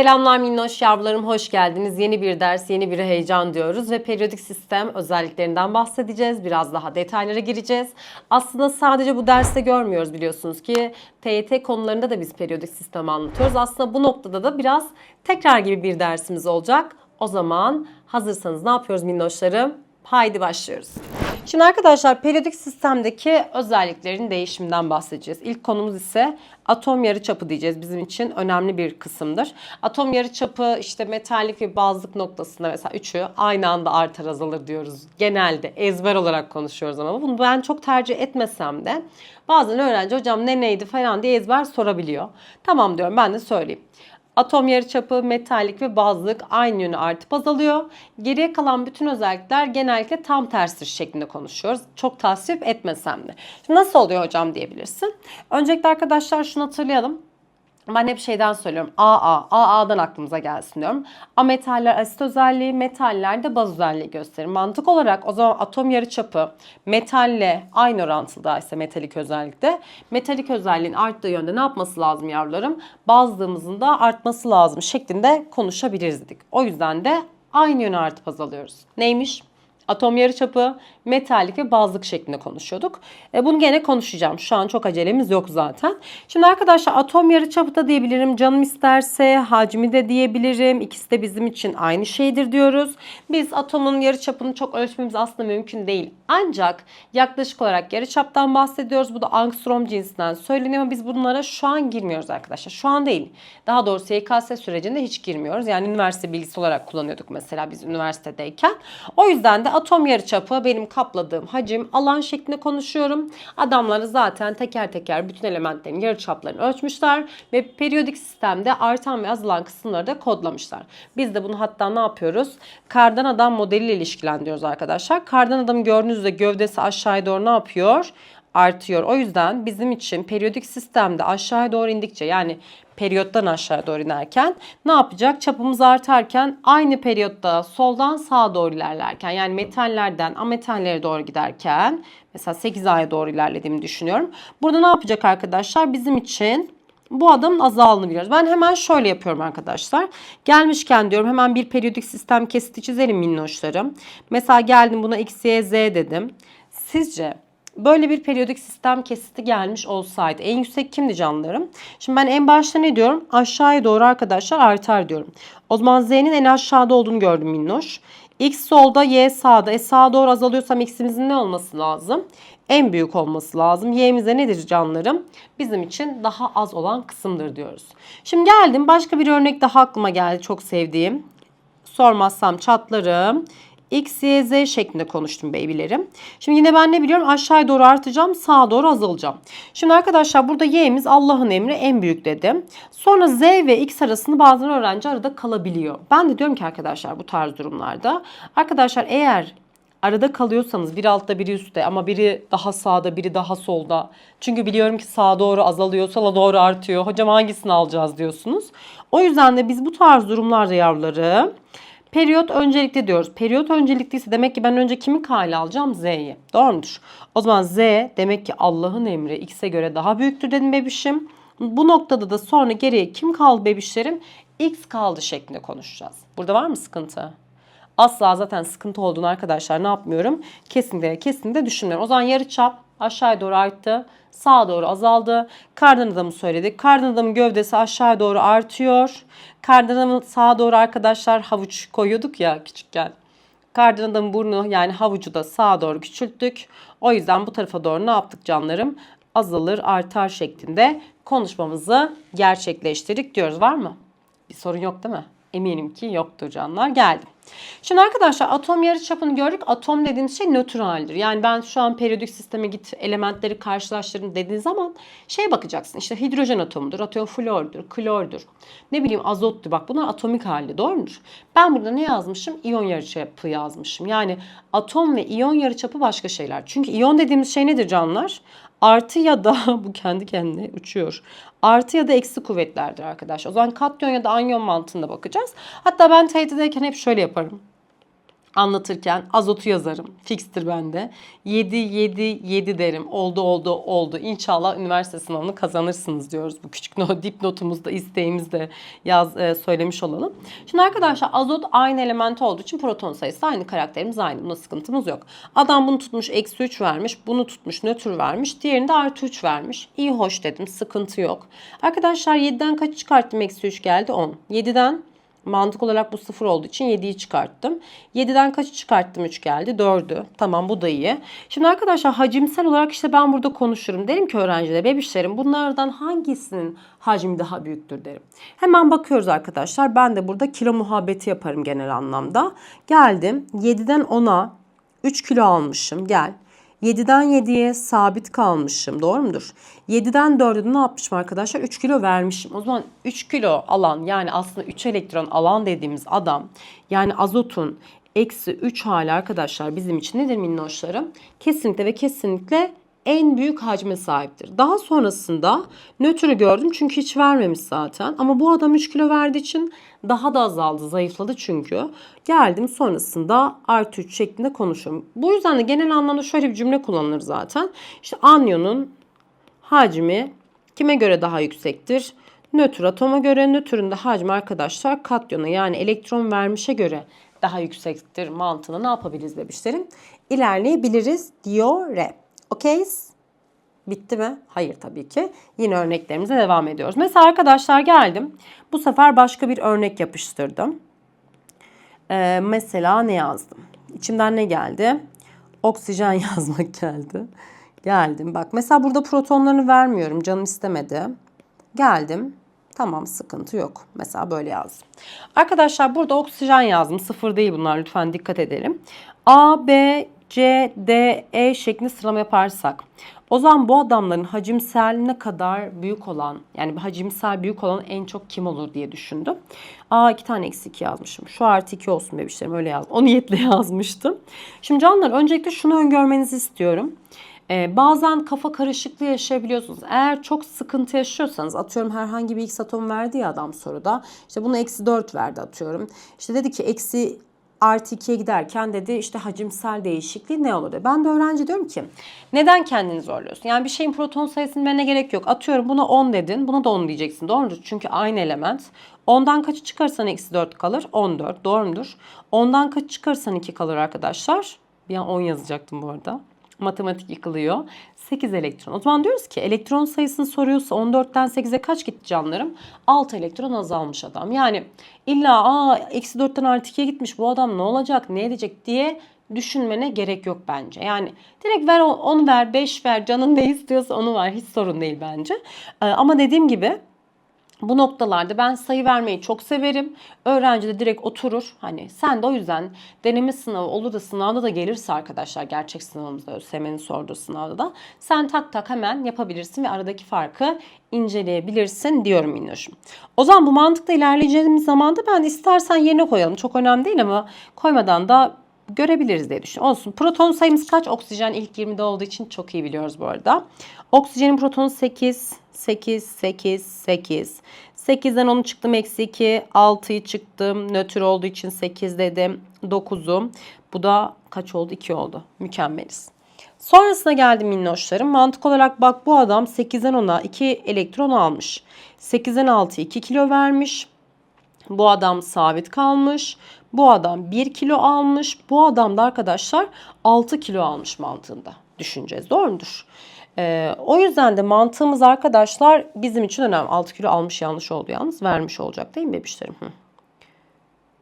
Selamlar minnoş yavrularım, hoş geldiniz. Yeni bir ders, yeni bir heyecan diyoruz ve periyodik sistem özelliklerinden bahsedeceğiz. Biraz daha detaylara gireceğiz. Aslında sadece bu derste görmüyoruz biliyorsunuz ki TYT konularında da biz periyodik sistemi anlatıyoruz. Aslında bu noktada da biraz tekrar gibi bir dersimiz olacak. O zaman hazırsanız ne yapıyoruz minnoşlarım? Haydi başlıyoruz. Şimdi arkadaşlar periyodik sistemdeki özelliklerin değişiminden bahsedeceğiz. İlk konumuz ise atom yarıçapı diyeceğiz. Bizim için önemli bir kısımdır. Atom yarıçapı işte metallik ve bazlık noktasında mesela üçü aynı anda artar azalır diyoruz. Genelde ezber olarak konuşuyoruz ama bunu ben çok tercih etmesem de bazen öğrenci hocam ne neydi falan diye ezber sorabiliyor. Tamam diyorum ben de söyleyeyim. Atom yarıçapı, metallik ve bazlık aynı yönü artıp azalıyor. Geriye kalan bütün özellikler genellikle tam tersi şeklinde konuşuyoruz. Çok tasvip etmesem de. Şimdi nasıl oluyor hocam diyebilirsin. Öncelikle arkadaşlar şunu hatırlayalım. Ben hep şeyden söylüyorum. AA, AA'dan aklımıza gelsin diyorum. Ametaller asit özelliği, metaller de baz özelliği gösterir. Mantık olarak o zaman atom yarıçapı metalle aynı orantıda ise metalik özellikte. Metalik özelliğin arttığı yönde ne yapması lazım yavrularım? Bazlığımızın da artması lazım şeklinde konuşabiliriz dedik. O yüzden de aynı yöne artıp azalıyoruz. Neymiş? Atom yarıçapı, metallik ve bazlık şeklinde konuşuyorduk. E, bunu gene konuşacağım. Şu an çok acelemiz yok zaten. Şimdi arkadaşlar atom yarıçapı da diyebilirim. Canım isterse hacmi de diyebilirim. İkisi de bizim için aynı şeydir diyoruz. Biz atomun yarıçapını çok ölçmemiz aslında mümkün değil. Ancak yaklaşık olarak yarıçaptan bahsediyoruz. Bu da angstrom cinsinden söyleniyor ama biz bunlara şu an girmiyoruz arkadaşlar. Şu an değil. Daha doğrusu YKS sürecinde hiç girmiyoruz. Yani üniversite bilgisi olarak kullanıyorduk mesela biz üniversitedeyken. O yüzden de atom yarıçapı benim kapladığım hacim alan şeklinde konuşuyorum. Adamları zaten teker teker bütün elementlerin yarıçaplarını ölçmüşler ve periyodik sistemde artan ve azalan kısımları da kodlamışlar. Biz de bunu hatta ne yapıyoruz? Kardan adam modeliyle ilişkilendiriyoruz arkadaşlar. Kardan adamı gördüğünüzde gövdesi aşağıya doğru ne yapıyor? artıyor. O yüzden bizim için periyodik sistemde aşağıya doğru indikçe yani periyottan aşağıya doğru inerken ne yapacak? Çapımız artarken aynı periyotta soldan sağa doğru ilerlerken yani metallerden ametallere doğru giderken mesela 8A'ya doğru ilerlediğimi düşünüyorum. Burada ne yapacak arkadaşlar? Bizim için bu adamın azaldığını biliyoruz. Ben hemen şöyle yapıyorum arkadaşlar. Gelmişken diyorum hemen bir periyodik sistem kesiti çizelim minnoşlarım. Mesela geldim buna x, y, z dedim. Sizce böyle bir periyodik sistem kesiti gelmiş olsaydı en yüksek kimdi canlarım? Şimdi ben en başta ne diyorum? Aşağıya doğru arkadaşlar artar diyorum. O zaman z'nin en aşağıda olduğunu gördüm minnoş. X solda, Y sağda. E sağa doğru azalıyorsam X'imizin ne olması lazım? En büyük olması lazım. Y'mize nedir canlarım? Bizim için daha az olan kısımdır diyoruz. Şimdi geldim başka bir örnek daha aklıma geldi çok sevdiğim. Sormazsam çatlarım. X, Y, Z şeklinde konuştum babylerim. Şimdi yine ben ne biliyorum? Aşağıya doğru artacağım, sağa doğru azalacağım. Şimdi arkadaşlar burada Y'miz Allah'ın emri en büyük dedim. Sonra Z ve X arasında bazen öğrenci arada kalabiliyor. Ben de diyorum ki arkadaşlar bu tarz durumlarda. Arkadaşlar eğer arada kalıyorsanız bir altta biri üstte ama biri daha sağda biri daha solda. Çünkü biliyorum ki sağa doğru azalıyor sola doğru artıyor. Hocam hangisini alacağız diyorsunuz. O yüzden de biz bu tarz durumlarda yavruları Periyot öncelikli diyoruz. Periyot öncelikliyse demek ki ben önce kimi kale alacağım? Z'yi. Doğru mudur? O zaman Z demek ki Allah'ın emri X'e göre daha büyüktür dedim bebişim. Bu noktada da sonra geriye kim kaldı bebişlerim? X kaldı şeklinde konuşacağız. Burada var mı sıkıntı? Asla zaten sıkıntı olduğunu arkadaşlar ne yapmıyorum? Kesinlikle kesinlikle düşünmüyorum. O zaman yarı çap aşağıya doğru arttı. Sağa doğru azaldı. Kardan adamı söyledik. Kardan adamın gövdesi aşağıya doğru artıyor. Kardan adamın sağa doğru arkadaşlar havuç koyuyorduk ya küçükken. Kardan adamın burnu yani havucu da sağa doğru küçülttük. O yüzden bu tarafa doğru ne yaptık canlarım? Azalır artar şeklinde konuşmamızı gerçekleştirdik diyoruz. Var mı? Bir sorun yok değil mi? Eminim ki yoktur canlar. Geldim. Şimdi arkadaşlar atom yarıçapını gördük. Atom dediğimiz şey nötr haldir. Yani ben şu an periyodik sisteme git elementleri karşılaştırın dediğin zaman şey bakacaksın. İşte hidrojen atomudur, atom flordur, klordur. Ne bileyim azottur. Bak bunlar atomik halde doğru mudur? Ben burada ne yazmışım? İyon yarıçapı yazmışım. Yani atom ve iyon yarıçapı başka şeyler. Çünkü iyon dediğimiz şey nedir canlar? Artı ya da bu kendi kendine uçuyor. Artı ya da eksi kuvvetlerdir arkadaşlar. O zaman katyon ya da anyon mantığında bakacağız. Hatta ben TYT'deyken hep şöyle yaparım. Anlatırken azotu yazarım. Fikstir bende. 7 7 7 derim. Oldu oldu oldu. İnşallah üniversite sınavını kazanırsınız diyoruz. Bu küçük not, dipnotumuzda isteğimizde yaz e, söylemiş olalım. Şimdi arkadaşlar azot aynı element olduğu için proton sayısı aynı karakterimiz aynı. Bunda sıkıntımız yok. Adam bunu tutmuş eksi 3 vermiş. Bunu tutmuş nötr vermiş. Diğerini de artı 3 vermiş. İyi hoş dedim. Sıkıntı yok. Arkadaşlar 7'den kaç çıkarttım? Eksi 3 geldi 10. 7'den Mantık olarak bu sıfır olduğu için 7'yi çıkarttım. 7'den kaçı çıkarttım 3 geldi? 4'ü. Tamam bu da iyi. Şimdi arkadaşlar hacimsel olarak işte ben burada konuşurum. Derim ki öğrencilere bebişlerim bunlardan hangisinin hacmi daha büyüktür derim. Hemen bakıyoruz arkadaşlar. Ben de burada kilo muhabbeti yaparım genel anlamda. Geldim 7'den 10'a 3 kilo almışım. Gel. 7'den 7'ye sabit kalmışım. Doğru mudur? 7'den 4'e ne yapmışım arkadaşlar? 3 kilo vermişim. O zaman 3 kilo alan yani aslında 3 elektron alan dediğimiz adam yani azotun eksi 3 hali arkadaşlar bizim için nedir minnoşlarım? Kesinlikle ve kesinlikle en büyük hacme sahiptir. Daha sonrasında nötrü gördüm çünkü hiç vermemiş zaten. Ama bu adam 3 kilo verdiği için daha da azaldı, zayıfladı çünkü. Geldim sonrasında artı 3 şeklinde konuşuyorum. Bu yüzden de genel anlamda şöyle bir cümle kullanılır zaten. İşte anyonun hacmi kime göre daha yüksektir? Nötr atoma göre nötrün de hacmi arkadaşlar katyona yani elektron vermişe göre daha yüksektir mantığını ne yapabiliriz bebişlerim? İlerleyebiliriz diyor re. Okeyiz? Bitti mi? Hayır tabii ki. Yine örneklerimize devam ediyoruz. Mesela arkadaşlar geldim. Bu sefer başka bir örnek yapıştırdım. Ee, mesela ne yazdım? İçimden ne geldi? Oksijen yazmak geldi. Geldim. Bak mesela burada protonlarını vermiyorum. Canım istemedi. Geldim. Tamam sıkıntı yok. Mesela böyle yazdım. Arkadaşlar burada oksijen yazdım. Sıfır değil bunlar lütfen dikkat edelim. A, B, C, D, E şeklinde sıralama yaparsak. O zaman bu adamların hacimsel ne kadar büyük olan yani hacimsel büyük olan en çok kim olur diye düşündüm. Aa iki tane eksi 2 yazmışım. Şu artı 2 olsun bebişlerim öyle yazdım. O niyetle yazmıştım. Şimdi canlar öncelikle şunu öngörmenizi istiyorum. Ee, bazen kafa karışıklığı yaşayabiliyorsunuz. Eğer çok sıkıntı yaşıyorsanız atıyorum herhangi bir x atom verdi ya adam soruda. İşte bunu eksi 4 verdi atıyorum. İşte dedi ki eksi artı 2'ye giderken dedi işte hacimsel değişikliği ne olur dedi. Ben de öğrenci diyorum ki neden kendini zorluyorsun? Yani bir şeyin proton sayısını vermene gerek yok. Atıyorum buna 10 dedin buna da 10 diyeceksin. Doğru mudur? Çünkü aynı element. 10'dan kaçı çıkarsan eksi 4 kalır? 14. Doğru mudur? 10'dan kaç çıkarsan 2 kalır arkadaşlar? Bir an 10 yazacaktım bu arada matematik yıkılıyor. 8 elektron. O zaman diyoruz ki elektron sayısını soruyorsa 14'ten 8'e kaç gitti canlarım? 6 elektron azalmış adam. Yani illa aa eksi 4'ten artı 2'ye gitmiş bu adam ne olacak ne edecek diye düşünmene gerek yok bence. Yani direkt ver 10 ver 5 ver canın ne istiyorsa onu ver hiç sorun değil bence. Ee, ama dediğim gibi bu noktalarda ben sayı vermeyi çok severim. Öğrenci de direkt oturur. Hani sen de o yüzden deneme sınavı olur da sınavda da gelirse arkadaşlar gerçek sınavımızda ÖSYM'nin sorduğu sınavda da sen tak tak hemen yapabilirsin ve aradaki farkı inceleyebilirsin diyorum Minnoş'um. O zaman bu mantıkla ilerleyeceğimiz zaman da ben istersen yerine koyalım. Çok önemli değil ama koymadan da görebiliriz diye düşünüyorum. Olsun. Proton sayımız kaç? Oksijen ilk 20'de olduğu için çok iyi biliyoruz bu arada. Oksijenin protonu 8, 8, 8, 8. 8'den 10'u çıktım eksi 2. 6'yı çıktım. Nötr olduğu için 8 dedim. 9'um. Bu da kaç oldu? 2 oldu. Mükemmeliz. Sonrasına geldim minnoşlarım. Mantık olarak bak bu adam 8'den 10'a 2 elektron almış. 8'den 6'ya 2 kilo vermiş. Bu adam sabit kalmış. Bu adam 1 kilo almış. Bu adam da arkadaşlar 6 kilo almış mantığında düşüneceğiz. Doğru mudur? Ee, o yüzden de mantığımız arkadaşlar bizim için önemli. 6 kilo almış yanlış oldu yalnız. Vermiş olacak değil mi bebişlerim? Hı.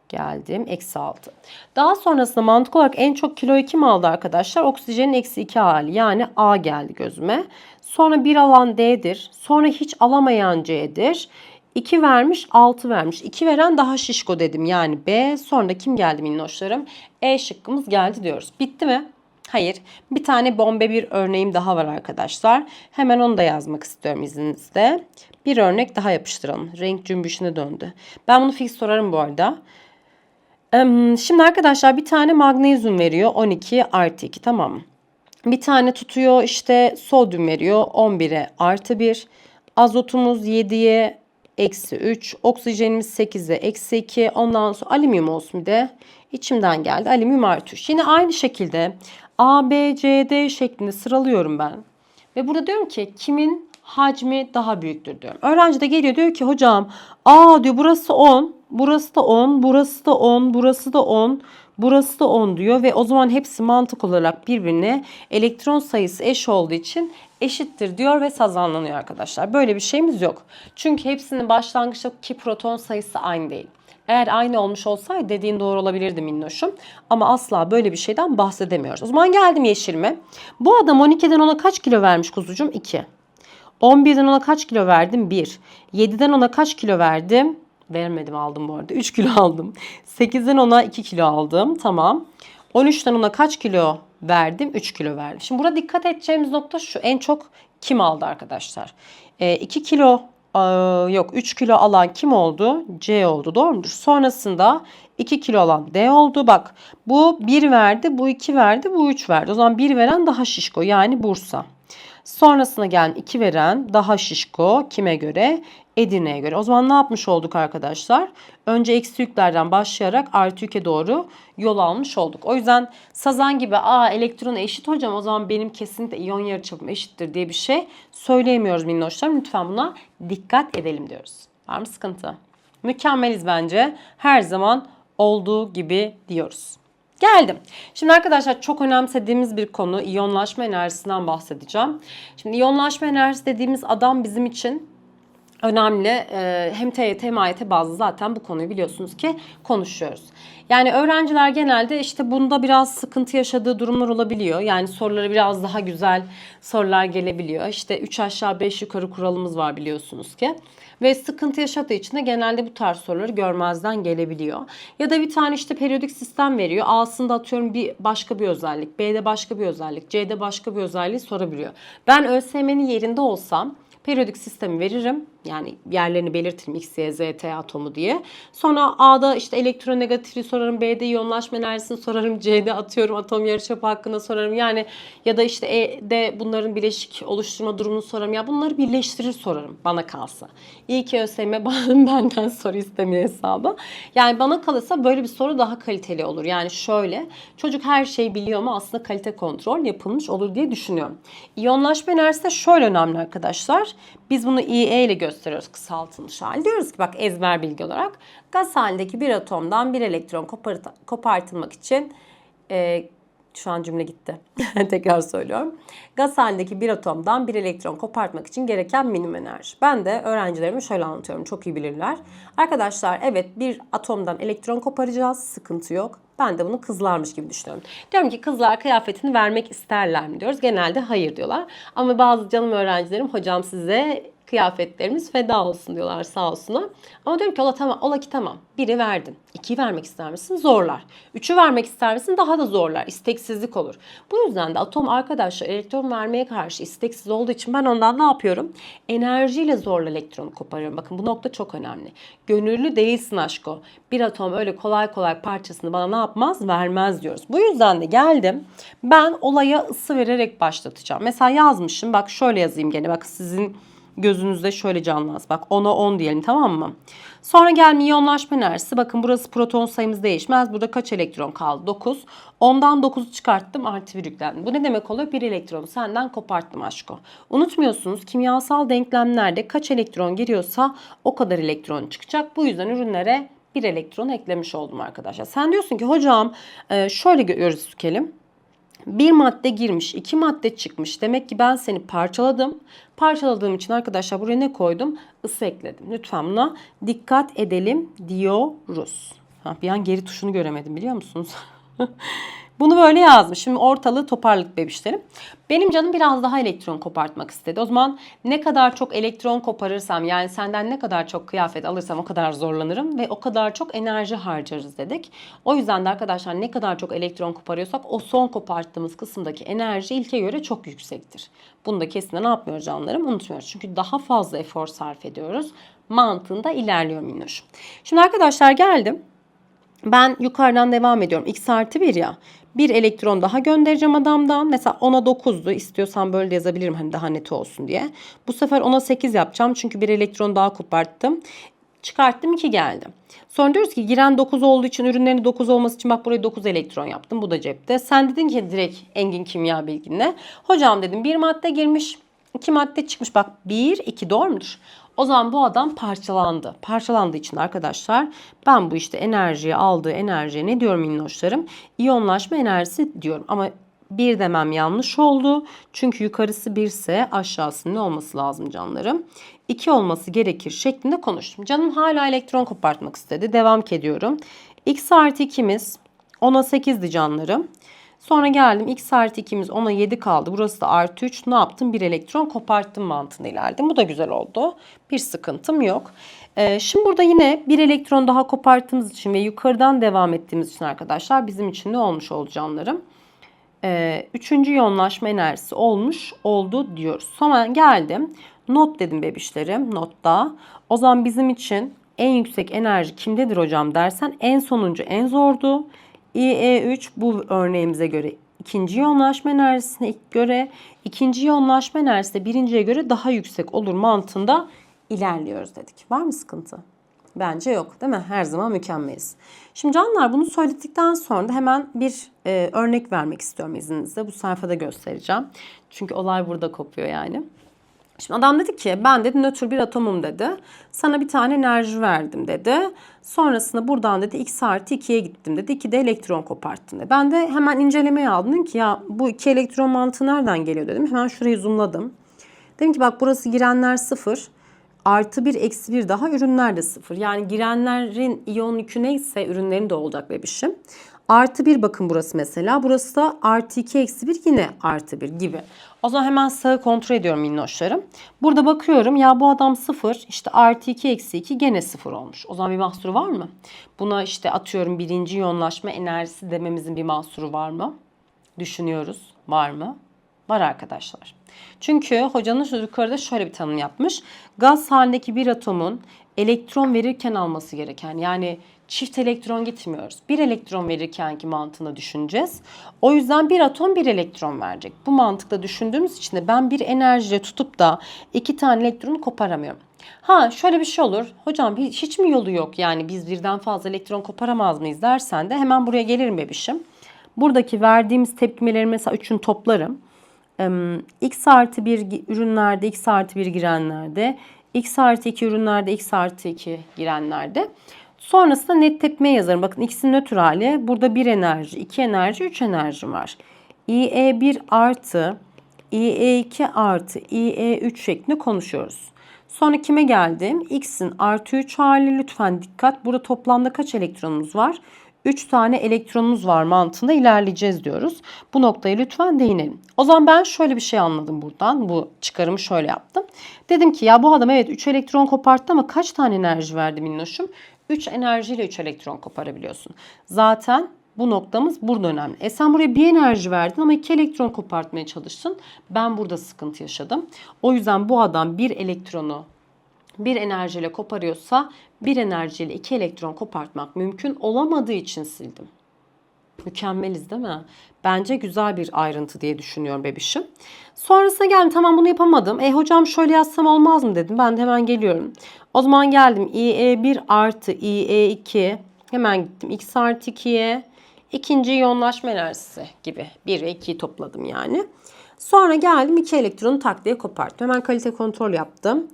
Geldim. Eksi 6. Daha sonrasında mantık olarak en çok kiloyu kim aldı arkadaşlar? Oksijenin eksi 2 hali. Yani A geldi gözüme. Sonra bir alan D'dir. Sonra hiç alamayan C'dir. 2 vermiş 6 vermiş. 2 veren daha şişko dedim. Yani B. Sonra kim geldi minnoşlarım? E şıkkımız geldi diyoruz. Bitti mi? Hayır. Bir tane bombe bir örneğim daha var arkadaşlar. Hemen onu da yazmak istiyorum izninizle. Bir örnek daha yapıştıralım. Renk cümbüşüne döndü. Ben bunu fix sorarım bu arada. Şimdi arkadaşlar bir tane magnezyum veriyor. 12 artı 2 tamam mı? Bir tane tutuyor işte sodyum veriyor. 11'e artı 1. Azotumuz 7'ye eksi 3. Oksijenimiz 8'e eksi 2. Ondan sonra alüminyum olsun bir de. İçimden geldi. Alüminyum artı 3. Yine aynı şekilde A, B, C, D şeklinde sıralıyorum ben. Ve burada diyorum ki kimin hacmi daha büyüktür diyorum. Öğrenci de geliyor diyor ki hocam A diyor burası 10, burası da 10, burası da 10, burası da 10, burası da 10 diyor. Ve o zaman hepsi mantık olarak birbirine elektron sayısı eş olduğu için eşittir diyor ve sazanlanıyor arkadaşlar. Böyle bir şeyimiz yok. Çünkü hepsinin başlangıçtaki proton sayısı aynı değil. Eğer aynı olmuş olsaydı dediğin doğru olabilirdi minnoşum. Ama asla böyle bir şeyden bahsedemiyoruz. O zaman geldim yeşilime. Bu adam 12'den ona kaç kilo vermiş kuzucuğum? 2. 11'den ona kaç kilo verdim? 1. 7'den ona kaç kilo verdim? Vermedim aldım bu arada. 3 kilo aldım. 8'den ona 2 kilo aldım. Tamam. 13'ten ona kaç kilo verdim? 3 kilo verdim. Şimdi burada dikkat edeceğimiz nokta şu. En çok kim aldı arkadaşlar? E, 2 kilo e, yok 3 kilo alan kim oldu? C oldu doğru mudur? Sonrasında 2 kilo alan D oldu. Bak bu 1 verdi, bu 2 verdi, bu 3 verdi. O zaman 1 veren daha şişko yani Bursa. Sonrasına gelen 2 veren daha şişko kime göre? Edirne'ye göre. O zaman ne yapmış olduk arkadaşlar? Önce eksi yüklerden başlayarak artı yüke doğru yol almış olduk. O yüzden sazan gibi aa elektronu eşit hocam o zaman benim kesinlikle iyon yarıçapım eşittir diye bir şey söyleyemiyoruz minnoşlarım. Lütfen buna dikkat edelim diyoruz. Var mı sıkıntı? Mükemmeliz bence. Her zaman olduğu gibi diyoruz. Geldim. Şimdi arkadaşlar çok önemsediğimiz bir konu iyonlaşma enerjisinden bahsedeceğim. Şimdi iyonlaşma enerjisi dediğimiz adam bizim için önemli. Ee, Hem TYT hem AYT bazlı zaten bu konuyu biliyorsunuz ki konuşuyoruz. Yani öğrenciler genelde işte bunda biraz sıkıntı yaşadığı durumlar olabiliyor. Yani soruları biraz daha güzel sorular gelebiliyor. İşte 3 aşağı 5 yukarı kuralımız var biliyorsunuz ki. Ve sıkıntı yaşadığı için de genelde bu tarz soruları görmezden gelebiliyor. Ya da bir tane işte periyodik sistem veriyor. A'sında atıyorum bir başka bir özellik, B'de başka bir özellik, C'de başka bir özelliği sorabiliyor. Ben ÖSYM'nin yerinde olsam periyodik sistemi veririm. Yani yerlerini belirtirim X, Y, Z, T atomu diye. Sonra A'da işte elektronegatifliği sorarım. B'de iyonlaşma enerjisini sorarım. C'de atıyorum atom yarıçapı hakkında sorarım. Yani ya da işte E'de bunların bileşik oluşturma durumunu sorarım. Ya bunları birleştirir sorarım bana kalsa. İyi ki ÖSYM benden soru istemiyor hesabı. Yani bana kalırsa böyle bir soru daha kaliteli olur. Yani şöyle çocuk her şeyi biliyor ama aslında kalite kontrol yapılmış olur diye düşünüyorum. İyonlaşma enerjisi de şöyle önemli arkadaşlar. Biz bunu IE ile gösteriyoruz kısaltılmış hali. Diyoruz ki bak ezber bilgi olarak gaz halindeki bir atomdan bir elektron kopart- kopartılmak için e, şu an cümle gitti. Tekrar söylüyorum. Gaz halindeki bir atomdan bir elektron kopartmak için gereken minimum enerji. Ben de öğrencilerime şöyle anlatıyorum. Çok iyi bilirler. Arkadaşlar evet bir atomdan elektron koparacağız. Sıkıntı yok. Ben de bunu kızlarmış gibi düşünüyorum. Diyorum ki kızlar kıyafetini vermek isterler mi diyoruz. Genelde hayır diyorlar. Ama bazı canım öğrencilerim hocam size kıyafetlerimiz feda olsun diyorlar sağ olsunlar. Ama diyorum ki ola tamam, ola ki tamam. Biri verdin. İkiyi vermek ister misin? Zorlar. Üçü vermek ister misin? Daha da zorlar. İsteksizlik olur. Bu yüzden de atom arkadaşlar elektron vermeye karşı isteksiz olduğu için ben ondan ne yapıyorum? Enerjiyle zorla elektronu koparıyorum. Bakın bu nokta çok önemli. Gönüllü değilsin aşko. Bir atom öyle kolay kolay parçasını bana ne yapmaz? Vermez diyoruz. Bu yüzden de geldim. Ben olaya ısı vererek başlatacağım. Mesela yazmışım. Bak şöyle yazayım gene. Bak sizin gözünüzde şöyle canlansın. Bak 10'a 10 diyelim tamam mı? Sonra gelme iyonlaşma enerjisi. Bakın burası proton sayımız değişmez. Burada kaç elektron kaldı? 9. 10'dan 9'u çıkarttım artı bir yüklendim. Bu ne demek oluyor? Bir elektronu senden koparttım aşko. Unutmuyorsunuz kimyasal denklemlerde kaç elektron giriyorsa o kadar elektron çıkacak. Bu yüzden ürünlere bir elektron eklemiş oldum arkadaşlar. Sen diyorsun ki hocam e, şöyle gözükelim. Bir madde girmiş, iki madde çıkmış. Demek ki ben seni parçaladım. Parçaladığım için arkadaşlar buraya ne koydum? Isı ekledim. Lütfen buna dikkat edelim diyoruz. Ha, bir an geri tuşunu göremedim biliyor musunuz? Bunu böyle yazmış. Şimdi ortalığı toparlık bebişlerim. Benim canım biraz daha elektron kopartmak istedi. O zaman ne kadar çok elektron koparırsam yani senden ne kadar çok kıyafet alırsam o kadar zorlanırım ve o kadar çok enerji harcarız dedik. O yüzden de arkadaşlar ne kadar çok elektron koparıyorsak o son koparttığımız kısımdaki enerji ilke göre çok yüksektir. Bunu da kesinlikle ne yapmıyoruz canlarım unutmuyoruz. Çünkü daha fazla efor sarf ediyoruz. Mantığında ilerliyor minnoş. Şimdi arkadaşlar geldim. Ben yukarıdan devam ediyorum. X artı 1 ya. Bir elektron daha göndereceğim adamdan. Mesela 10'a 9'du. İstiyorsan böyle de yazabilirim hani daha net olsun diye. Bu sefer 10'a 8 yapacağım. Çünkü bir elektron daha koparttım. Çıkarttım 2 geldi. Sonra diyoruz ki giren 9 olduğu için ürünlerin 9 olması için bak buraya 9 elektron yaptım. Bu da cepte. Sen dedin ki direkt Engin kimya bilginle. Hocam dedim bir madde girmiş. iki madde çıkmış. Bak 1, 2 doğru mudur? O zaman bu adam parçalandı. Parçalandığı için arkadaşlar ben bu işte enerjiyi aldığı enerjiye ne diyorum minnoşlarım? İyonlaşma enerjisi diyorum. Ama bir demem yanlış oldu. Çünkü yukarısı 1 ise aşağısı ne olması lazım canlarım? 2 olması gerekir şeklinde konuştum. Canım hala elektron kopartmak istedi. Devam ediyorum. X artı 2'miz 10'a 8'di canlarım. Sonra geldim x artı 2'miz 10'a 7 kaldı. Burası da artı 3. Ne yaptım? Bir elektron koparttım mantığını ilerledim. Bu da güzel oldu. Bir sıkıntım yok. Ee, şimdi burada yine bir elektron daha koparttığımız için ve yukarıdan devam ettiğimiz için arkadaşlar bizim için ne olmuş oldu canlarım? Ee, üçüncü yoğunlaşma enerjisi olmuş oldu diyoruz. Sonra geldim. Not dedim bebişlerim notta. O zaman bizim için en yüksek enerji kimdedir hocam dersen en sonuncu en zordu. IE3 bu örneğimize göre ikinci yoğunlaşma enerjisine göre ikinci yoğunlaşma enerjisi de birinciye göre daha yüksek olur mantığında ilerliyoruz dedik. Var mı sıkıntı? Bence yok değil mi? Her zaman mükemmeliz. Şimdi canlar bunu söyledikten sonra da hemen bir e, örnek vermek istiyorum izninizle. Bu sayfada göstereceğim. Çünkü olay burada kopuyor yani. Şimdi adam dedi ki ben dedi nötr bir atomum dedi. Sana bir tane enerji verdim dedi. Sonrasında buradan dedi x artı 2'ye gittim dedi. 2 de elektron koparttım dedi. Ben de hemen incelemeye aldım. Ki ya bu iki elektron mantığı nereden geliyor dedim. Hemen şurayı zoomladım. Dedim ki bak burası girenler 0. Artı 1 eksi 1 daha ürünler de 0. Yani girenlerin iyon yükü neyse ürünlerin de olacak bebişim. Artı 1 bakın burası mesela. Burası da artı 2 eksi 1 yine artı 1 gibi. O zaman hemen sağı kontrol ediyorum minnoşlarım. Burada bakıyorum ya bu adam 0 işte artı 2 eksi 2 gene 0 olmuş. O zaman bir mahsuru var mı? Buna işte atıyorum birinci yoğunlaşma enerjisi dememizin bir mahsuru var mı? Düşünüyoruz. Var mı? Var arkadaşlar. Çünkü hocanın yukarıda şöyle bir tanım yapmış. Gaz halindeki bir atomun elektron verirken alması gereken yani çift elektron gitmiyoruz. Bir elektron verirkenki mantığını düşüneceğiz. O yüzden bir atom bir elektron verecek. Bu mantıkla düşündüğümüz için de ben bir enerjiyle tutup da iki tane elektronu koparamıyorum. Ha şöyle bir şey olur. Hocam hiç mi yolu yok yani biz birden fazla elektron koparamaz mıyız dersen de hemen buraya gelirim bebişim. Buradaki verdiğimiz tepkimeleri mesela üçün toplarım. X artı 1 ürünlerde, X artı 1 girenlerde, X artı 2 ürünlerde, X artı 2 girenlerde. Sonrasında net tepkime yazarım. Bakın ikisinin nötr hali. Burada 1 enerji, 2 enerji, 3 enerji var. IE1 artı, IE2 artı, IE3 şeklinde konuşuyoruz. Sonra kime geldim? X'in artı 3 hali lütfen dikkat. Burada toplamda kaç elektronumuz var? 3 tane elektronumuz var mantığında ilerleyeceğiz diyoruz. Bu noktaya lütfen değinelim. O zaman ben şöyle bir şey anladım buradan. Bu çıkarımı şöyle yaptım. Dedim ki ya bu adam evet 3 elektron koparttı ama kaç tane enerji verdi minnoşum? 3 enerjiyle 3 elektron koparabiliyorsun. Zaten bu noktamız burada önemli. E sen buraya bir enerji verdin ama iki elektron kopartmaya çalıştın. Ben burada sıkıntı yaşadım. O yüzden bu adam bir elektronu bir enerjiyle koparıyorsa bir enerjiyle iki elektron kopartmak mümkün olamadığı için sildim. Mükemmeliz değil mi? Bence güzel bir ayrıntı diye düşünüyorum bebişim. Sonrasında geldim tamam bunu yapamadım. E hocam şöyle yazsam olmaz mı dedim. Ben de hemen geliyorum. O zaman geldim IE1 artı IE2 hemen gittim X artı 2'ye ikinci yoğunlaşma enerjisi gibi 1 ve 2'yi topladım yani. Sonra geldim 2 elektronu tak diye koparttım. Hemen kalite kontrol yaptım.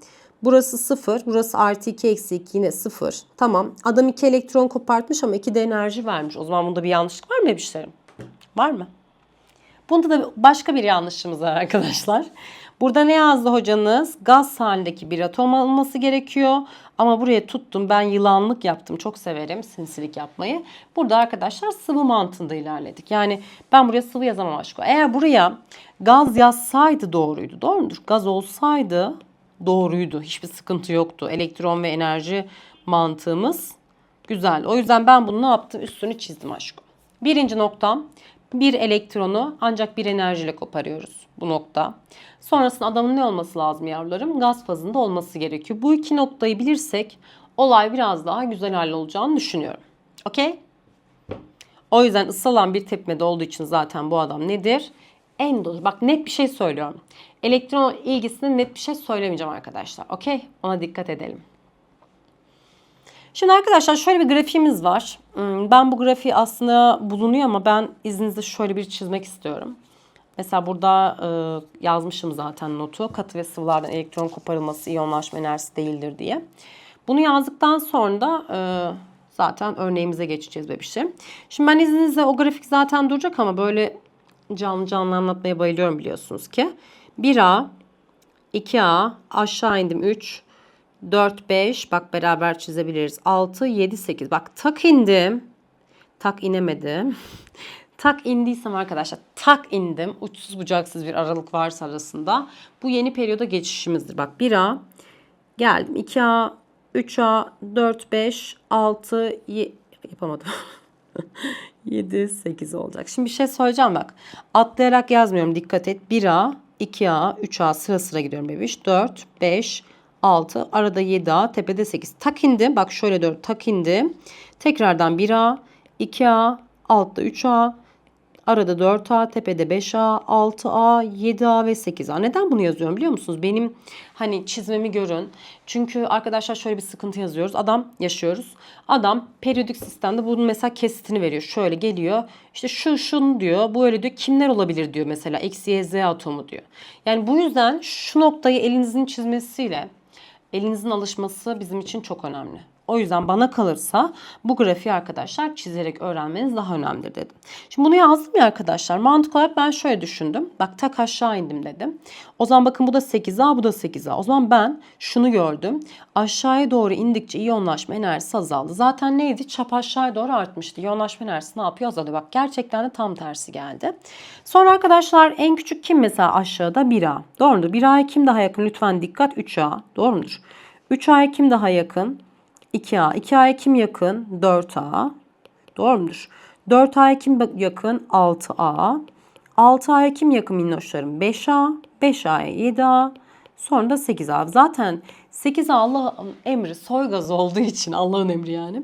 Burası 0. Burası artı 2 eksi 2 yine 0. Tamam. Adam 2 elektron kopartmış ama 2 de enerji vermiş. O zaman bunda bir yanlışlık var mı bebişlerim? Var mı? Bunda da başka bir yanlışımız var arkadaşlar. Burada ne yazdı hocanız? Gaz halindeki bir atom olması gerekiyor. Ama buraya tuttum. Ben yılanlık yaptım. Çok severim sinsilik yapmayı. Burada arkadaşlar sıvı mantığında ilerledik. Yani ben buraya sıvı yazamam aşkı. Eğer buraya gaz yazsaydı doğruydu. Doğru mudur? Gaz olsaydı doğruydu. Hiçbir sıkıntı yoktu. Elektron ve enerji mantığımız güzel. O yüzden ben bunu ne yaptım? Üstünü çizdim aşkım. Birinci noktam bir elektronu ancak bir enerjiyle koparıyoruz bu nokta. Sonrasında adamın ne olması lazım yavrularım? Gaz fazında olması gerekiyor. Bu iki noktayı bilirsek olay biraz daha güzel hallolacağını düşünüyorum. Okey? O yüzden ısı bir tepmede olduğu için zaten bu adam nedir? En doğru. Bak net bir şey söylüyorum. Elektron ilgisini net bir şey söylemeyeceğim arkadaşlar. Okey? Ona dikkat edelim. Şimdi arkadaşlar şöyle bir grafiğimiz var. Hmm, Ben bu grafiği aslında bulunuyor ama ben izninizle şöyle bir çizmek istiyorum. Mesela burada e, yazmışım zaten notu. Katı ve sıvılardan elektron koparılması iyonlaşma enerjisi değildir diye. Bunu yazdıktan sonra da e, zaten örneğimize geçeceğiz bebişim. Şimdi ben izninizle o grafik zaten duracak ama böyle canlı canlı anlatmaya bayılıyorum biliyorsunuz ki. 1A, 2A, aşağı indim 3, 4, 5 bak beraber çizebiliriz. 6, 7, 8 bak tak indim. Tak inemedim. tak indiysem arkadaşlar tak indim. Uçsuz bucaksız bir aralık varsa arasında. Bu yeni periyoda geçişimizdir. Bak 1A geldim 2A, 3A, 4, 5, 6, ye- yapamadım. 7, 8 olacak. Şimdi bir şey söyleyeceğim bak. Atlayarak yazmıyorum dikkat et. 1A, 2A, 3A sıra sıra gidiyorum bebiş. 4, 5, 6, arada 7A, tepede 8. Tak indim. Bak şöyle 4 tak indim. Tekrardan 1A, 2A, altta 3A, Arada 4A, tepede 5A, 6A, 7A ve 8A. Neden bunu yazıyorum biliyor musunuz? Benim hani çizmemi görün. Çünkü arkadaşlar şöyle bir sıkıntı yazıyoruz. Adam yaşıyoruz. Adam periyodik sistemde bunun mesela kesitini veriyor. Şöyle geliyor. İşte şu şunu diyor. Bu öyle diyor. Kimler olabilir diyor mesela. Eksi Y, Z atomu diyor. Yani bu yüzden şu noktayı elinizin çizmesiyle elinizin alışması bizim için çok önemli. O yüzden bana kalırsa bu grafiği arkadaşlar çizerek öğrenmeniz daha önemlidir dedim. Şimdi bunu yazdım ya arkadaşlar. Mantık olarak ben şöyle düşündüm. Bak tak aşağı indim dedim. O zaman bakın bu da 8A bu da 8A. O zaman ben şunu gördüm. Aşağıya doğru indikçe iyonlaşma enerjisi azaldı. Zaten neydi? Çap aşağıya doğru artmıştı. İyonlaşma enerjisi ne yapıyor? Azalıyor. Bak gerçekten de tam tersi geldi. Sonra arkadaşlar en küçük kim mesela aşağıda? 1A. Doğru mudur? 1A'ya kim daha yakın? Lütfen dikkat. 3A. Doğru mudur? 3A'ya kim daha yakın? 2A. 2A'ya kim yakın? 4A. Doğru mudur? 4A'ya kim yakın? 6A. 6A'ya kim yakın minnoşlarım? 5A. 5A'ya 7A. Sonra da 8A. Zaten 8A Allah'ın emri soy gazı olduğu için Allah'ın emri yani.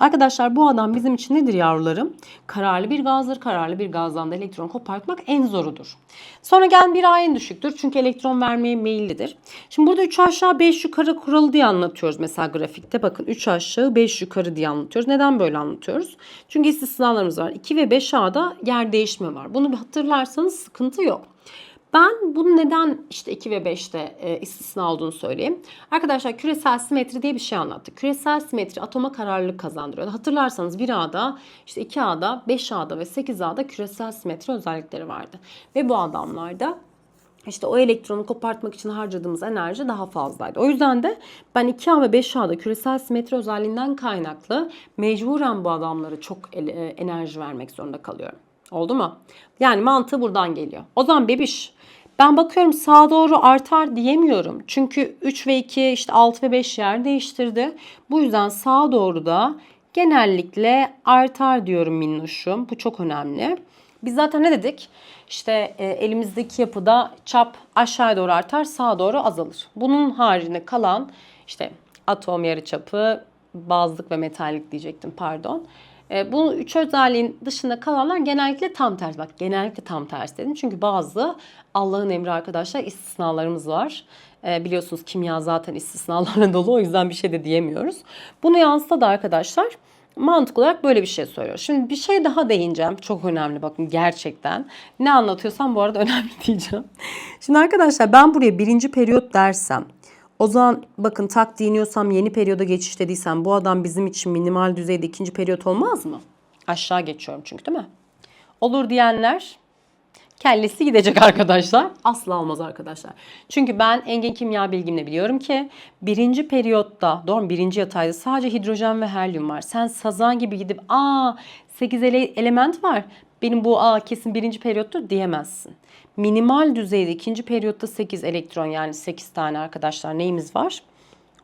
Arkadaşlar bu adam bizim için nedir yavrularım? Kararlı bir gazdır. Kararlı bir gazdan da elektron kopartmak en zorudur. Sonra gel bir A en düşüktür. Çünkü elektron vermeye meyillidir. Şimdi burada 3 aşağı 5 yukarı kuralı diye anlatıyoruz mesela grafikte. Bakın 3 aşağı 5 yukarı diye anlatıyoruz. Neden böyle anlatıyoruz? Çünkü istisnalarımız var. 2 ve 5 A'da yer değişme var. Bunu hatırlarsanız sıkıntı yok. Ben bunu neden işte 2 ve 5'te e, istisna olduğunu söyleyeyim. Arkadaşlar küresel simetri diye bir şey anlattık. Küresel simetri atoma kararlılık kazandırıyor. Hatırlarsanız 1A'da, işte 2A'da, 5A'da ve 8A'da küresel simetri özellikleri vardı. Ve bu adamlarda işte o elektronu kopartmak için harcadığımız enerji daha fazlaydı. O yüzden de ben 2A ve 5A'da küresel simetri özelliğinden kaynaklı mecburen bu adamlara çok e, enerji vermek zorunda kalıyorum. Oldu mu? Yani mantığı buradan geliyor. O zaman bebiş ben bakıyorum sağa doğru artar diyemiyorum. Çünkü 3 ve 2 işte 6 ve 5 yer değiştirdi. Bu yüzden sağa doğru da genellikle artar diyorum minnoşum. Bu çok önemli. Biz zaten ne dedik? İşte e, elimizdeki yapıda çap aşağıya doğru artar, sağa doğru azalır. Bunun haricinde kalan işte atom yarıçapı, bazlık ve metallik diyecektim pardon. E, bu üç özelliğin dışında kalanlar genellikle tam tersi. Bak genellikle tam tersi dedim. Çünkü bazı Allah'ın emri arkadaşlar istisnalarımız var. E, biliyorsunuz kimya zaten istisnalarla dolu o yüzden bir şey de diyemiyoruz. Bunu yansıta da arkadaşlar mantık olarak böyle bir şey söylüyor. Şimdi bir şey daha değineceğim. Çok önemli bakın gerçekten. Ne anlatıyorsam bu arada önemli diyeceğim. Şimdi arkadaşlar ben buraya birinci periyot dersem o zaman bakın tak diniyorsam yeni periyoda geçiş dediysem bu adam bizim için minimal düzeyde ikinci periyot olmaz mı? Aşağı geçiyorum çünkü değil mi? Olur diyenler kellesi gidecek arkadaşlar. Asla olmaz arkadaşlar. Çünkü ben engin kimya bilgimle biliyorum ki birinci periyotta, doğru mu? Birinci yatayda sadece hidrojen ve helyum var. Sen sazan gibi gidip aa 8 ele- element var. Benim bu aa kesin birinci periyottur diyemezsin. Minimal düzeyde ikinci periyotta 8 elektron yani 8 tane arkadaşlar neyimiz var?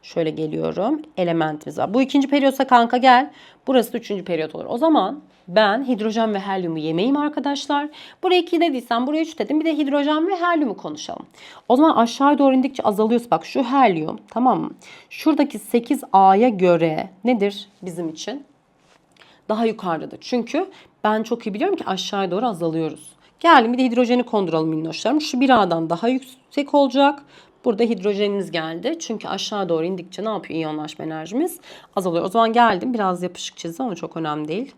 Şöyle geliyorum. Elementimiz var. Bu ikinci periyotsa kanka gel. Burası da üçüncü periyot olur. O zaman ben hidrojen ve helyumu yemeyim arkadaşlar. Buraya 2 dediysem buraya 3 dedim. Bir de hidrojen ve helyumu konuşalım. O zaman aşağı doğru indikçe azalıyorsa bak şu helyum tamam mı? Şuradaki 8A'ya göre nedir bizim için? Daha yukarıdadır. Çünkü ben çok iyi biliyorum ki aşağıya doğru azalıyoruz. Geldim bir de hidrojeni konduralım minnoşlarım. Şu 1A'dan daha yüksek olacak. Burada hidrojenimiz geldi. Çünkü aşağı doğru indikçe ne yapıyor iyonlaşma enerjimiz? Azalıyor. O zaman geldim. Biraz yapışık çizdim ama çok önemli değil.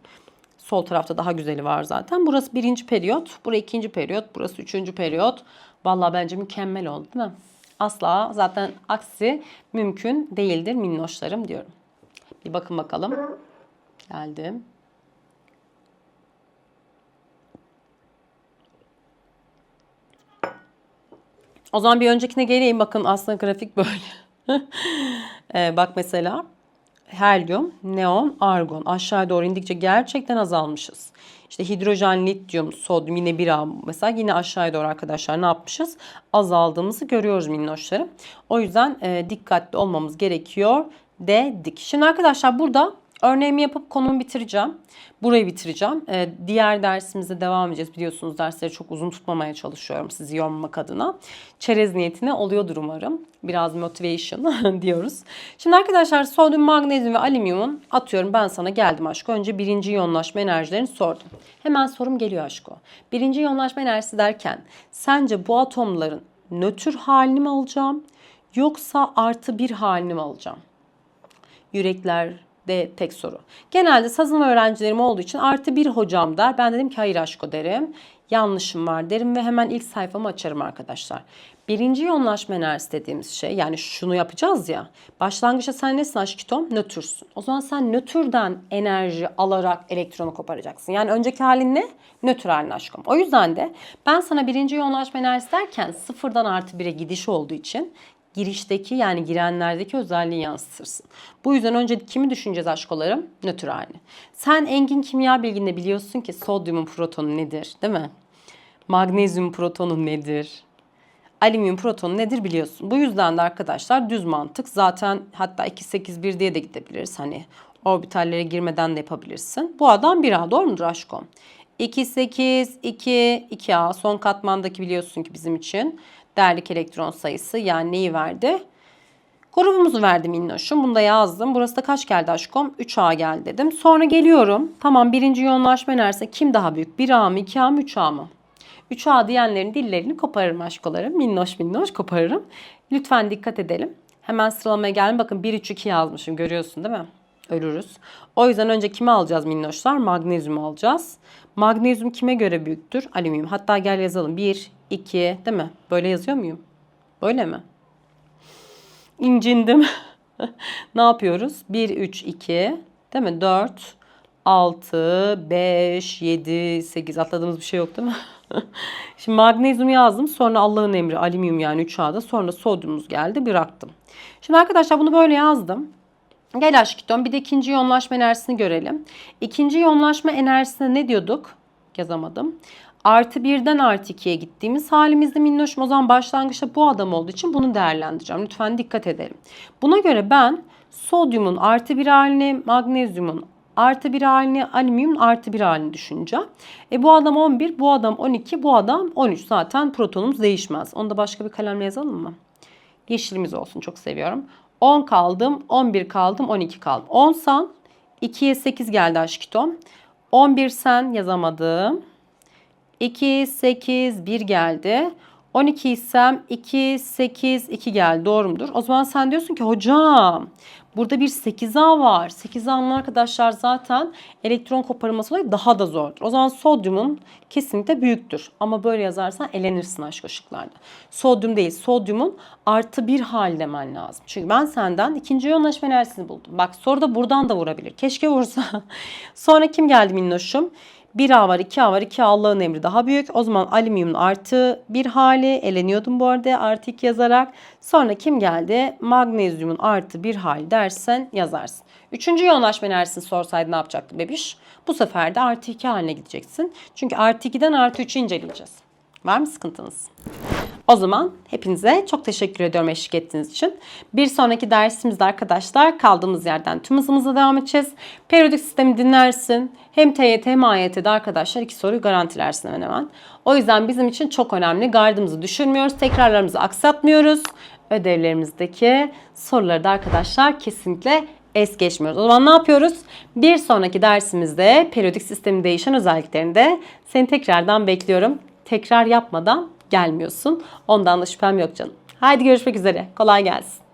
Sol tarafta daha güzeli var zaten. Burası birinci periyot. Burası ikinci periyot. Burası üçüncü periyot. Vallahi bence mükemmel oldu değil mi? Asla zaten aksi mümkün değildir minnoşlarım diyorum. Bir bakın bakalım. Geldim. O zaman bir öncekine geleyim. Bakın aslında grafik böyle. Ee, bak mesela helyum, neon, argon aşağı doğru indikçe gerçekten azalmışız. İşte hidrojen, lityum, sodyum yine bir mesela yine aşağıya doğru arkadaşlar ne yapmışız? Azaldığımızı görüyoruz minnoşlarım. O yüzden e, dikkatli olmamız gerekiyor dedik. Şimdi arkadaşlar burada Örneğimi yapıp konumu bitireceğim. Burayı bitireceğim. Ee, diğer dersimize devam edeceğiz. Biliyorsunuz dersleri çok uzun tutmamaya çalışıyorum sizi yormamak adına. Çerez niyetine oluyordur umarım. Biraz motivation diyoruz. Şimdi arkadaşlar sodyum, magnezyum ve alüminyumun atıyorum ben sana geldim aşko. Önce birinci iyonlaşma enerjilerini sordum. Hemen sorum geliyor aşko. Birinci iyonlaşma enerjisi derken sence bu atomların nötr halini mi alacağım? Yoksa artı bir halini mi alacağım? Yürekler, de tek soru. Genelde sazın öğrencilerim olduğu için artı bir hocam der. Ben dedim ki hayır aşko derim. Yanlışım var derim ve hemen ilk sayfamı açarım arkadaşlar. Birinci yoğunlaşma enerjisi dediğimiz şey yani şunu yapacağız ya. Başlangıçta sen nesin aşkitom? Nötrsün. O zaman sen nötrden enerji alarak elektronu koparacaksın. Yani önceki halin ne? Nötr halin aşkım. O yüzden de ben sana birinci yoğunlaşma enerjisi derken sıfırdan artı bire gidiş olduğu için girişteki yani girenlerdeki özelliği yansıtırsın. Bu yüzden önce kimi düşüneceğiz aşkolarım? Nötr halini. Sen engin kimya bilginde biliyorsun ki sodyumun protonu nedir değil mi? Magnezyum protonu nedir? Alüminyum protonu nedir biliyorsun. Bu yüzden de arkadaşlar düz mantık zaten hatta 281 diye de gidebiliriz. Hani orbitallere girmeden de yapabilirsin. Bu adam 1A doğru mudur aşkım? 2, 8, 2, 2A son katmandaki biliyorsun ki bizim için değerlik elektron sayısı yani neyi verdi? Grubumuzu verdim minnoşum. Bunu da yazdım. Burası da kaç geldi aşkım? 3A geldi dedim. Sonra geliyorum. Tamam birinci yoğunlaşma enerjisi kim daha büyük? 1A mı 2A mı 3A mı? 3A diyenlerin dillerini koparırım aşkolarım. Minnoş minnoş koparırım. Lütfen dikkat edelim. Hemen sıralamaya geldim. Bakın 1, 3, 2 yazmışım. Görüyorsun değil mi? Ölürüz. O yüzden önce kimi alacağız minnoşlar? Magnezyum alacağız. Magnezyum kime göre büyüktür? Alüminyum. Hatta gel yazalım. 1, 2 değil mi? Böyle yazıyor muyum? Böyle mi? İncindim. ne yapıyoruz? 1, 3, 2 değil mi? 4, 6, 5, 7, 8 atladığımız bir şey yok değil mi? Şimdi magnezyum yazdım. Sonra Allah'ın emri alüminyum yani 3A'da. Sonra sodyumumuz geldi bıraktım. Şimdi arkadaşlar bunu böyle yazdım. Gel aşkım bir de ikinci yoğunlaşma enerjisini görelim. İkinci yoğunlaşma enerjisine ne diyorduk? Yazamadım. Artı birden artı ikiye gittiğimiz halimizde minnoşum. O zaman başlangıçta bu adam olduğu için bunu değerlendireceğim. Lütfen dikkat edelim. Buna göre ben sodyumun artı bir halini, magnezyumun artı bir halini, alüminyum artı bir halini düşüneceğim. E bu adam 11, bu adam 12, bu adam 13. Zaten protonumuz değişmez. Onu da başka bir kalemle yazalım mı? Yeşilimiz olsun çok seviyorum. 10 kaldım, 11 kaldım, 12 kaldım. 10 san, 2'ye 8 geldi aşkitom. 11 sen yazamadım. 2, 8, 1 geldi. 12 isem 2, 8, 2 geldi. Doğru mudur? O zaman sen diyorsun ki hocam burada bir 8A var. 8A'nın arkadaşlar zaten elektron koparılması olayı daha da zordur. O zaman sodyumun kesinlikle büyüktür. Ama böyle yazarsan elenirsin aşk ışıklarda. Sodyum değil sodyumun artı bir hal demen lazım. Çünkü ben senden ikinci yoğunlaşma enerjisini buldum. Bak soru da buradan da vurabilir. Keşke vursa. Sonra kim geldi minnoşum? 1A var 2A var 2A Allah'ın emri daha büyük. O zaman alüminyumun artı bir hali eleniyordum bu arada artı 2 yazarak. Sonra kim geldi? Magnezyumun artı bir hali dersen yazarsın. Üçüncü yoğunlaşma enerjisini sorsaydı ne yapacaktı bebiş? Bu sefer de artı 2 haline gideceksin. Çünkü artı 2'den artı 3'ü inceleyeceğiz. Var mı sıkıntınız? O zaman hepinize çok teşekkür ediyorum eşlik ettiğiniz için. Bir sonraki dersimizde arkadaşlar kaldığımız yerden tüm hızımıza devam edeceğiz. Periyodik sistemi dinlersin. Hem TYT hem AYT'de arkadaşlar iki soruyu garantilersin hemen hemen. O yüzden bizim için çok önemli. Gardımızı düşürmüyoruz. Tekrarlarımızı aksatmıyoruz. Ödevlerimizdeki soruları da arkadaşlar kesinlikle es geçmiyoruz. O zaman ne yapıyoruz? Bir sonraki dersimizde periyodik sistemin değişen özelliklerinde seni tekrardan bekliyorum. Tekrar yapmadan gelmiyorsun. Ondan da şüphem yok canım. Haydi görüşmek üzere. Kolay gelsin.